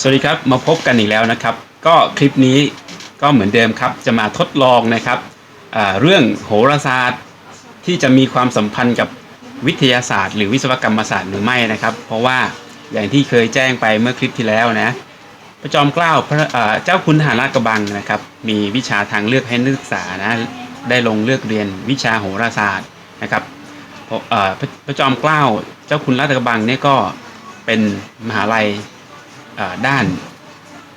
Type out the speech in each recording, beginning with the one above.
สวัสดีครับมาพบกันอีกแล้วนะครับ ก็คลิปนี้ก็เหมือนเดิมครับ จะมาทดลองนะครับเรื่องโหราศาสตร์ที่จะมีความสัมพันธ์กับวิทยาศาสตร์ หรือวิศวกรรมศาสตร์หรือไม่นะครับ เพราะว่าอย่างที่เคยแจ้งไปเมื่อคลิปที่แล้วนะพระจอมเกล้าพระเจ้าคุณทหารราชกระบังนะครับ มีวิชาทางเลือกให้นักศึกษานะได้ลงเลือกเรียนวิชาโหราศาสตร์นะครับพระจอมเกล้าเจ้าคุณราชกระบังเนี่ยก็เป็นมหาลัย ด้าน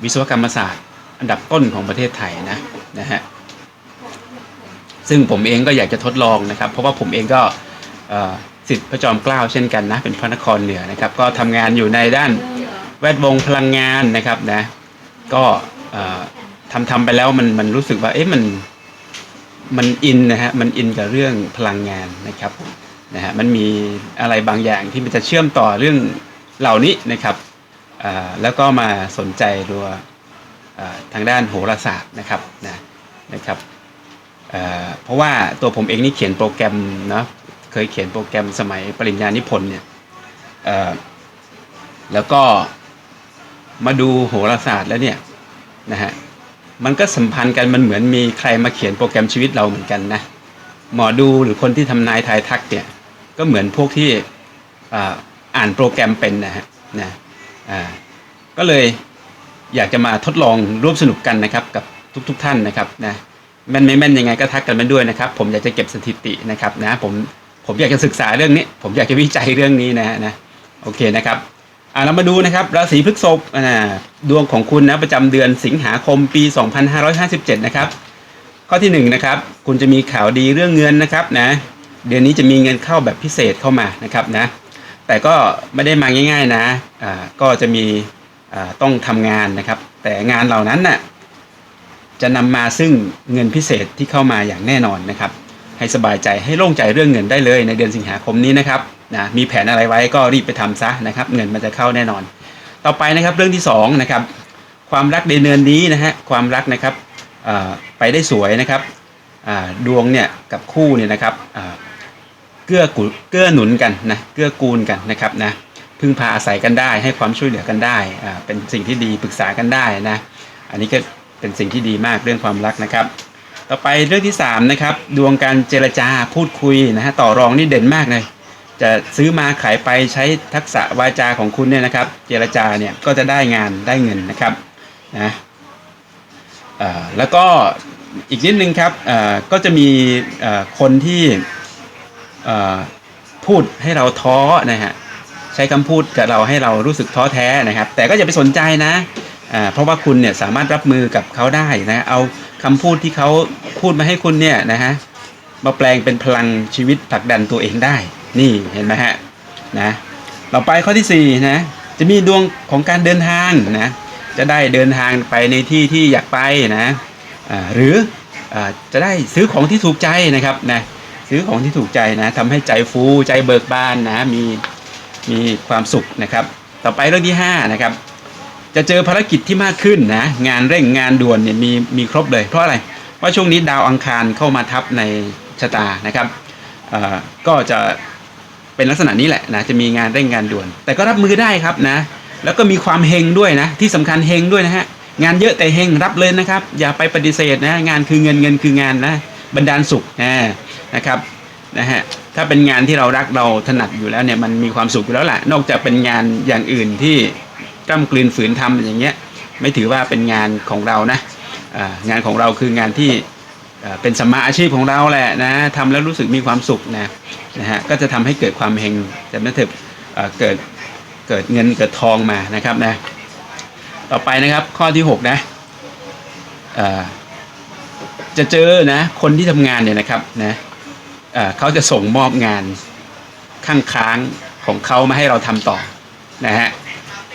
วิศวกรรมศาสตร์ อันดับต้นของประเทศไทยนะนะฮะซึ่งผมเองก็อยากจะทดลองนะครับ เพราะว่าผมเองก็สิทธิ์พระจอมเกล้าเช่นกันนะเป็นพระนครเหนือนะครับ ก็ทำงานอยู่ในด้านแวดวงพลังงานนะครับนะก็ทำทำไปแล้วมันมันรู้สึกว่าเอ๊ะมันมันอินนะฮะมันอินกับเรื่องพลังงานนะครับนะฮะมันมีอะไรบางอย่างที่มันจะเชื่อมต่อเรื่องเหล่านี้นะครับ แล้วก็มาสนใจตัวทางด้านโหราศาสตร์นะครับนะนะครับเพราะว่าตัวผมเองนี่เขียนโปรแกรมเนาะเคยเขียนโปรแกรมสมัยปริญญานิพนธ์เนี่ยแล้วก็มาดูโหราศาสตร์แล้วเนี่ยนะฮะมันก็สัมพันธ์กันมันเหมือนมีใครมาเขียนโปรแกรมชีวิตเราเหมือนกันนะหมอดูหรือคนที่ทำนายทายทักเนี่ยก็เหมือนพวกที่อ่าอ่านโปรแกรมเป็นนะฮะนะ อ่าก็เลยอยากจะมาทดลองร่วมสนุกกันนะครับกับทุกๆทท่านนะครับนะแม่นไม่แม่นยังไงก็ทักกันมาด้วยนะครับ ผมอยากจะเก็บสถิตินะครับนะผมผมอยากจะศึกษาเรื่องนี้ ผมอยากจะวิจัยเรื่องนี้นะนะโอเคนะครับอ่าเรามาดูนะครับราศีพฤษภอ่าดวงของคุณนะประจำเดือนสิงหาคมปี 2557 นะครับ ข้อที่หนึ่งนะครับ คุณจะมีข่าวดีเรื่องเงินนะครับนะเดือนนี้จะมีเงินเข้าแบบพิเศษเข้ามานะครับนะ แต่ก็ไม่ได้มาง่าย ๆนะอ่าก็จะมีอ่าต้องทำงานนะครับ แต่งานเหล่านั้นน่ะจะนำมาซึ่งเงินพิเศษที่เข้ามาอย่างแน่นอนนะครับ ให้สบายใจให้โล่งใจเรื่องเงินได้เลยในเดือนสิงหาคมนี้นะครับนะมีแผนอะไรไว้ก็รีบไปทำซะนะครับ เงินมันจะเข้าแน่นอน ต่อไปนะครับเรื่องที่สองนะครับความรักในเดือนนี้นะฮะความรักนะครับไปได้สวยนะครับดวงเนี่ยกับคู่เนี่ยนะครับ เกื้อกูลเกื้อหนุนกันนะเกื้อกูลกันนะครับนะพึ่งพาอาศัยกันได้ให้ความช่วยเหลือกันได้อ่าเป็นสิ่งที่ดีปรึกษากันได้นะอันนี้ก็เป็นสิ่งที่ดีมากเรื่องความรักนะครับ ต่อไปเรื่องที่สามนะครับดวงการเจรจาพูดคุยนะฮะต่อรองนี่เด่นมากเลย จะซื้อมาขายไปใช้ทักษะวาจาของคุณเนี่ยนะครับ เจรจาเนี่ยก็จะได้งานได้เงินนะครับนะอ่าแล้วก็อีกนิดนึงครับอ่าก็จะมีอ่าคนที่ พูดให้เราท้อนะฮะใช้คำพูดกับเราให้เรารู้สึกท้อแท้นะครับ แต่ก็อย่าไปสนใจนะเพราะว่าคุณเนี่ยสามารถรับมือกับเขาได้นะเอาคำพูดที่เขาพูดมาให้คุณเนี่ยนะฮะมาแปลงเป็นพลังชีวิตผลักดันตัวเองได้ นี่เห็นไหมฮะนะต่อไปข้อที่สี่นะจะมีดวงของการเดินทางนะจะได้เดินทางไปในที่ที่อยากไปนะหรืออจะได้ซื้อของที่ถูกใจนะครับนะ ซื้อของที่ถูกใจนะทำให้ใจฟูใจเบิกบานนะมีมีความสุขนะครับ ต่อไปเรื่องที่5นะครับจะเจอภารกิจที่มากขึ้นนะงานเร่งงานด่วนเนี่ยมีมีครบเลย เพราะอะไรเพราะช่วงนี้ดาวอังคารเข้ามาทับในชะตานะครับเออก็จะเป็นลักษณะนี้แหละนะจะมีงานเร่งงานด่วน แต่ก็รับมือได้ครับนะแล้วก็มีความเฮงด้วยนะที่สำคัญเฮงด้วยนะฮะงานเยอะแต่เฮงรับเลยนะครับ อย่าไปปฏิเสธนะงานคือเงินเงินคืองานนะบันดาลสุขนะ นะครับนะฮะถ้าเป็นงานที่เรารักเราถนัดอยู่แล้วเนี่ยมันมีความสุขอยู่แล้วแหละนอกจากเป็นงานอย่างอื่นที่กล้ำกลืนฝืนทำอย่างเงี้ยไม่ถือว่าเป็นงานของเรานะงานของเราคืองานที่เป็นสมาอาชีพของเราแหละนะทำแล้วรู้สึกมีความสุขนะนะฮะก็จะทำให้เกิดความเฮงจะไม่ถึงเอ่อเกิดเกิดเงินเกิดทองมานะครับนะต่อไปนะครับข้อที่หกนะจะเจอนะคนที่ทำงานเนี่ยนะครับนะ เขาจะส่งมอบงานข้างค้างของเขามาให้เราทำต่อนะฮะ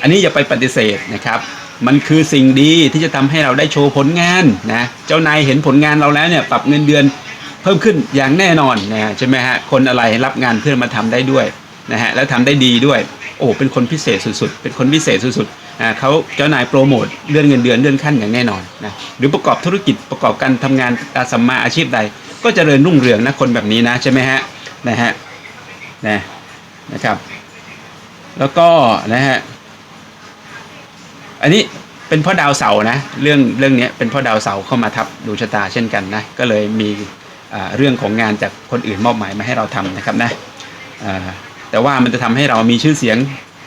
อันนี้อย่าไปปฏิเสธนะครับ มันคือสิ่งดีที่จะทำให้เราได้โชว์ผลงานนะเจ้านายเห็นผลงานเราแล้วเนี่ยปรับเงินเดือนเพิ่มขึ้นอย่างแน่นอนนะใช่ไหมฮะคนอะไรรับงานเพื่อนมาทำได้ด้วยนะฮะแล้วทำได้ดีด้วยโอ้เป็นคนพิเศษสุดๆ เป็นคนพิเศษสุดๆอ่าเขาเจ้านายโปรโมทเลื่อนเงินเดือนเลื่อนขั้นอย่างแน่นอนนะหรือประกอบธุรกิจประกอบการทำงานอาสัมมาอาชีพใด ก็เจริญรุ่งเรืองนะคนแบบนี้นะใช่ไหมฮะนะฮะนะนะครับ แล้วก็นะฮะอันนี้เป็นพ่อดาวเสานะเรื่องเรื่องนี้เป็นพ่อดาวเสาเข้ามาทับดวงชะตาเช่นกันนะก็เลยมีเรื่องของงานจากคนอื่นมอบหมายมาให้เราทำนะครับนะแต่ว่ามันจะทำให้เรามีชื่อเสียง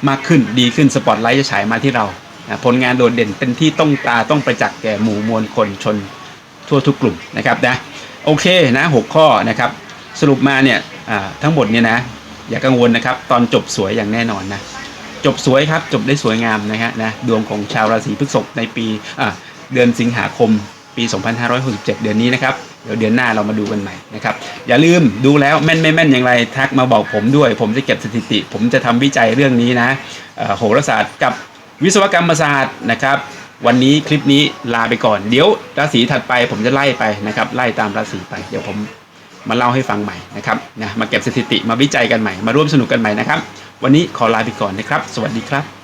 มากขึ้นดีขึ้นสปอตไลท์จะฉายมาที่เราผลงานโดดเด่นเป็นที่ต้องตาต้องประจักษ์แก่หมู่มวลคนชนทั่วทุกกลุ่มนะครับนะ โอเคนะหกข้อนะครับ สรุปมาเนี่ยทั้งหมดเนี่ยนะอย่ากังวลนะครับ ตอนจบสวยอย่างแน่นอนนะจบสวยครับจบได้สวยงามนะฮะนะดวงของชาวราศีพฤษภในปีเดือนสิงหาคมปี 2567 เดือนนี้นะครับ เดี๋ยวเดือนหน้าเรามาดูกันใหม่นะครับ อย่าลืมดูแล้วแม่นไม่แม่นอย่างไร ทักมาบอกผมด้วย ผมจะเก็บสถิติ ผมจะทำวิจัยเรื่องนี้นะโหราศาสตร์กับวิศวกรรมศาสตร์นะครับ วันนี้คลิปนี้ลาไปก่อน เดี๋ยวราศีถัดไปผมจะไล่ไปนะครับไล่ตามราศีไปเดี๋ยวผมมาเล่าให้ฟังใหม่นะครับนะมาเก็บสถิติมาวิจัยกันใหม่มาร่วมสนุกกันใหม่นะครับ วันนี้ขอลาไปก่อนนะครับ สวัสดีครับ